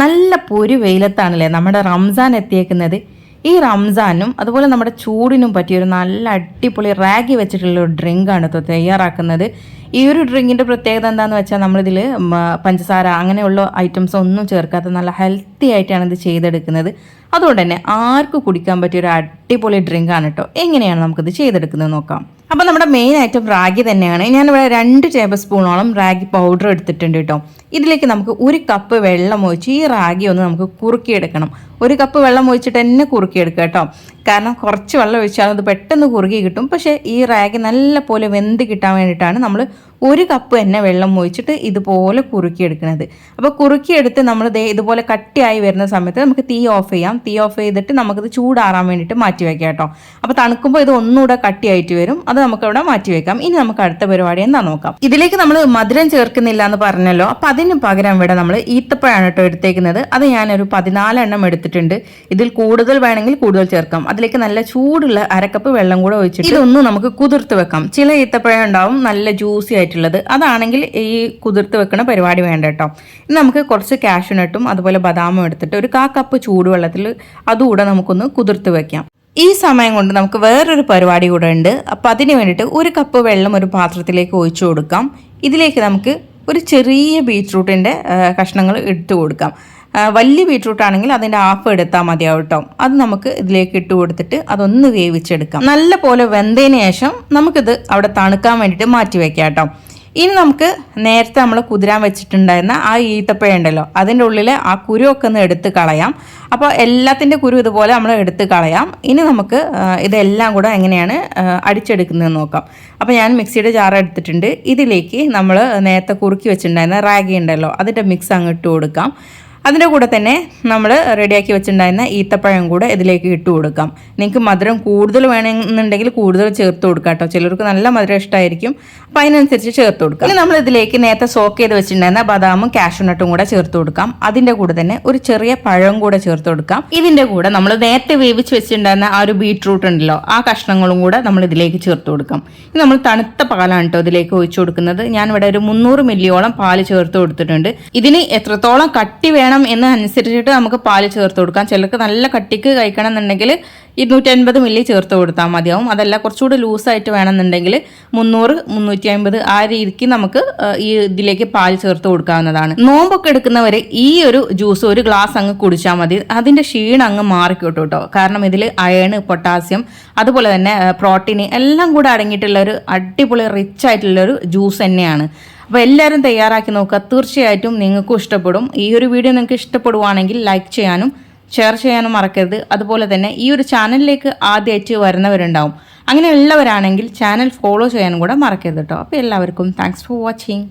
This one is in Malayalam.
നല്ല പൊരു വെയിലത്താണല്ലേ നമ്മുടെ റംസാൻ എത്തിയേക്കുന്നത്. ഈ റംസാനും അതുപോലെ നമ്മുടെ ചൂടിനും പറ്റിയൊരു നല്ല അടിപൊളി റാഗി വെച്ചിട്ടുള്ള ഒരു ഡ്രിങ്കാണ് ഇപ്പോൾ തയ്യാറാക്കുന്നത്. ഈ ഒരു ഡ്രിങ്കിന്റെ പ്രത്യേകത എന്താണെന്ന് വെച്ചാൽ നമ്മളിതിൽ പഞ്ചസാര അങ്ങനെയുള്ള ഐറ്റംസ് ഒന്നും ചേർക്കാത്ത നല്ല ഹെൽത്തി ആയിട്ടാണ് ഇത് ചെയ്തെടുക്കുന്നത്. അതുകൊണ്ട് തന്നെ ആർക്കും കുടിക്കാൻ പറ്റിയ ഒരു അടിപൊളി ഡ്രിങ്കാണ് കേട്ടോ എങ്ങനെയാണ് നമുക്കിത് ചെയ്തെടുക്കുന്നത് നോക്കാം. അപ്പോൾ നമ്മുടെ മെയിൻ ഐറ്റം റാഗി തന്നെയാണ്. ഞാനിവിടെ രണ്ട് ടേബിൾ സ്പൂണോളം റാഗി പൗഡർ എടുത്തിട്ടുണ്ട് കേട്ടോ ഇതിലേക്ക് നമുക്ക് ഒരു കപ്പ് വെള്ളം ഒഴിച്ച് ഈ റാഗി ഒന്ന് നമുക്ക് കുറുക്കിയെടുക്കണം. ഒരു കപ്പ് വെള്ളം ഒഴിച്ചിട്ട് തന്നെ കുറുക്കിയെടുക്കുക കേട്ടോ കാരണം കുറച്ച് വെള്ളം ഒഴിച്ചാൽ അത് പെട്ടെന്ന് കുറുകി കിട്ടും. പക്ഷേ ഈ റാഗി നല്ല പോലെ വെന്ത് കിട്ടാൻ വേണ്ടിയിട്ടാണ് നമ്മൾ ഒരു കപ്പ് തന്നെ വെള്ളം ഒഴിച്ചിട്ട് ഇതുപോലെ കുറുക്കിയെടുക്കുന്നത്. അപ്പോൾ കുറുക്കിയെടുത്ത് നമ്മൾ ദേ ഇതുപോലെ കട്ടിയായി വരുന്ന സമയത്ത് നമുക്ക് തീ ഓഫ് ചെയ്യാം. തീ ഓഫ് ചെയ്തിട്ട് നമുക്കിത് ചൂടാറാൻ വേണ്ടിയിട്ട് മാറ്റി വയ്ക്കാം കേട്ടോ. അപ്പോൾ തണുക്കുമ്പോൾ ഇത് ഒന്നുകൂടെ കട്ടിയായിട്ട് വരും. അത് നമുക്കവിടെ മാറ്റി വെക്കാം. ഇനി നമുക്ക് അടുത്ത പരിപാടി എന്താ നോക്കാം. ഇതിലേക്ക് നമ്മൾ മധുരം ചേർക്കുന്നില്ല എന്ന് പറഞ്ഞല്ലോ. അപ്പോൾ അതിന് പകരം ഇവിടെ നമ്മൾ ഈത്തപ്പഴമാണ് കേട്ടോ എടുത്തേക്കുന്നത്. അത് ഞാനൊരു പതിനാലെണ്ണം എടുത്തിട്ടുണ്ട്. ഇതിൽ കൂടുതൽ വേണമെങ്കിൽ കൂടുതൽ ചേർക്കാം. അതിലേക്ക് നല്ല ചൂടുള്ള അരക്കപ്പ് വെള്ളം കൂടെ ഒഴിച്ചിട്ട് ഇതൊന്നും നമുക്ക് കുതിർത്ത് വെക്കാം. ചില ഈത്തപ്പഴം ഉണ്ടാവും. നല്ല ജ്യൂസി ആയിട്ടുള്ളത്. അതാണെങ്കിൽ ഈ കുതിർത്ത് വെക്കുന്ന പരിപാടി വേണ്ട കേട്ടോ ഇനി നമുക്ക് കുറച്ച് കാഷ്യൂനട്ടും അതുപോലെ ബദാമും എടുത്തിട്ട് ഒരു കാ കപ്പ് ചൂടുവെള്ളത്തിൽ അതുകൂടെ നമുക്കൊന്ന് കുതിർത്ത് വെക്കാം. ഈ സമയം കൊണ്ട് നമുക്ക് വേറൊരു പരിപാടി കൂടെ ഉണ്ട്. അപ്പം അതിന് വേണ്ടിയിട്ട് ഒരു കപ്പ് വെള്ളം ഒരു പാത്രത്തിലേക്ക് ഒഴിച്ചു കൊടുക്കാം. ഇതിലേക്ക് നമുക്ക് ഒരു ചെറിയ ബീറ്റ്റൂട്ടിന്റെ കഷ്ണങ്ങൾ എടുത്തു കൊടുക്കാം. വലിയ ബീട്രൂട്ട് ആണെങ്കിൽ അതിന്റെ ഹാഫ് എടുത്താൽ മതിയാവും കേട്ടോ. അത് നമുക്ക് ഇതിലേക്ക് ഇട്ട് കൊടുത്തിട്ട് അതൊന്ന് വേവിച്ചെടുക്കാം. നല്ല പോലെ വെന്തതിന് ശേഷം നമുക്കിത് അവിടെ തണുക്കാൻ വേണ്ടിയിട്ട് മാറ്റി വെക്കാം കേട്ടോ. ഇനി നമുക്ക് നേരത്തെ നമ്മൾ കുതിരാൻ വെച്ചിട്ടുണ്ടായിരുന്ന ആ ഈത്തപ്പഴ ഉണ്ടല്ലോ അതിന്റെ ഉള്ളിൽ ആ കുരുവൊക്കെ ഒന്ന് എടുത്ത് കളയാം. അപ്പോൾ എല്ലാത്തിന്റെ കുരു ഇതുപോലെ നമ്മൾ എടുത്ത് കളയാം. ഇനി നമുക്ക് ഇതെല്ലാം കൂടെ എങ്ങനെയാണ് അടിച്ചെടുക്കുന്നത് നോക്കാം. അപ്പോൾ ഞാൻ മിക്സിയുടെ ജാർ എടുത്തിട്ടുണ്ട്. ഇതിലേക്ക് നമ്മൾ നേരത്തെ കുറുക്കി വെച്ചിട്ടുണ്ടായിരുന്ന റാഗി ഉണ്ടല്ലോ അതിന്റെ മിക്സ് അങ്ങ് ഇട്ട് കൊടുക്കാം. അതിന്റെ കൂടെ തന്നെ നമ്മൾ റെഡിയാക്കി വെച്ചിട്ടുണ്ടായിരുന്ന ഈത്തപ്പഴം കൂടെ ഇതിലേക്ക് ഇട്ട് കൊടുക്കാം. നിങ്ങൾക്ക് മധുരം കൂടുതൽ വേണമെന്നുണ്ടെങ്കിൽ കൂടുതൽ ചേർത്ത് കൊടുക്കാം കേട്ടോ. ചിലർക്ക് നല്ല മധുരം ഇഷ്ടമായിരിക്കും അപ്പം അതിനനുസരിച്ച് ചേർത്ത് കൊടുക്കാം. ഇനി നമ്മൾ ഇതിലേക്ക് നേരത്തെ സോക്ക് ചെയ്ത് വെച്ചിട്ടുണ്ടായിരുന്ന ബദാമും കാഷ്യൂനട്ടും കൂടെ ചേർത്ത് കൊടുക്കാം. അതിന്റെ കൂടെ തന്നെ ഒരു ചെറിയ പഴം കൂടെ ചേർത്ത് കൊടുക്കാം. ഇതിന്റെ കൂടെ നമ്മൾ നേരത്തെ വേവിച്ച് വെച്ചിട്ടുണ്ടായിരുന്ന ആ ഒരു ബീട്രൂട്ട് ഉണ്ടല്ലോ ആ കഷ്ണങ്ങളും കൂടെ നമ്മൾ ഇതിലേക്ക് ചേർത്ത് കൊടുക്കാം. ഇത് നമ്മൾ തണുത്ത പാലാണ് കേട്ടോ ഇതിലേക്ക് ഒഴിച്ചു കൊടുക്കുന്നത്. ഞാൻ ഇവിടെ ഒരു മുന്നൂറ് മില്ലിയോളം പാൽ ചേർത്ത് കൊടുത്തിട്ടുണ്ട്. ഇതിന് എത്രത്തോളം കട്ടി വേണം എന്ന് അനുസരിച്ചിട്ട് നമുക്ക് പാൽ ചേർത്ത് കൊടുക്കാം. ചിലർക്ക് നല്ല കട്ടിക്ക് കഴിക്കണം എന്നുണ്ടെങ്കിൽ ഇരുന്നൂറ്റി അൻപത് മില്ലി ചേർത്ത് കൊടുത്താൽ മതിയാവും. അതല്ല കുറച്ചുകൂടി ലൂസായിട്ട് വേണമെന്നുണ്ടെങ്കിൽ മുന്നൂറ് മുന്നൂറ്റി അമ്പത് ആ രീതിക്ക് നമുക്ക് ഈ ഇതിലേക്ക് പാൽ ചേർത്ത് കൊടുക്കാവുന്നതാണ്. നോമ്പൊക്കെ എടുക്കുന്നവർ ഈ ഒരു ജ്യൂസ് ഒരു ഗ്ലാസ് അങ്ങ് കുടിച്ചാൽ മതി. അതിന്റെ ക്ഷീണം അങ്ങ് മാറിക്കോട്ടും കേട്ടോ. കാരണം ഇതിൽ അയൺ പൊട്ടാസ്യം അതുപോലെ തന്നെ പ്രോട്ടീൻ എല്ലാം കൂടെ അടങ്ങിയിട്ടുള്ള ഒരു അടിപൊളി റിച്ച് ആയിട്ടുള്ള ഒരു ജ്യൂസ് തന്നെയാണ്. അപ്പോൾ എല്ലാവരും തയ്യാറാക്കി നോക്കുക. തീർച്ചയായിട്ടും നിങ്ങൾക്കും ഇഷ്ടപ്പെടും. ഈ ഒരു വീഡിയോ നിങ്ങൾക്ക് ഇഷ്ടപ്പെടുവാണെങ്കിൽ ലൈക്ക് ചെയ്യാനും ഷെയർ ചെയ്യാനും മറക്കരുത്. അതുപോലെ തന്നെ ഈ ഒരു ചാനലിലേക്ക് ആദ്യമായിട്ട് വരുന്നവരുണ്ടാവും. അങ്ങനെയുള്ളവരാണെങ്കിൽ ചാനൽ ഫോളോ ചെയ്യാനും കൂടെ മറക്കരുത് കേട്ടോ അപ്പോൾ എല്ലാവർക്കും താങ്ക്സ് ഫോർ വാച്ചിങ്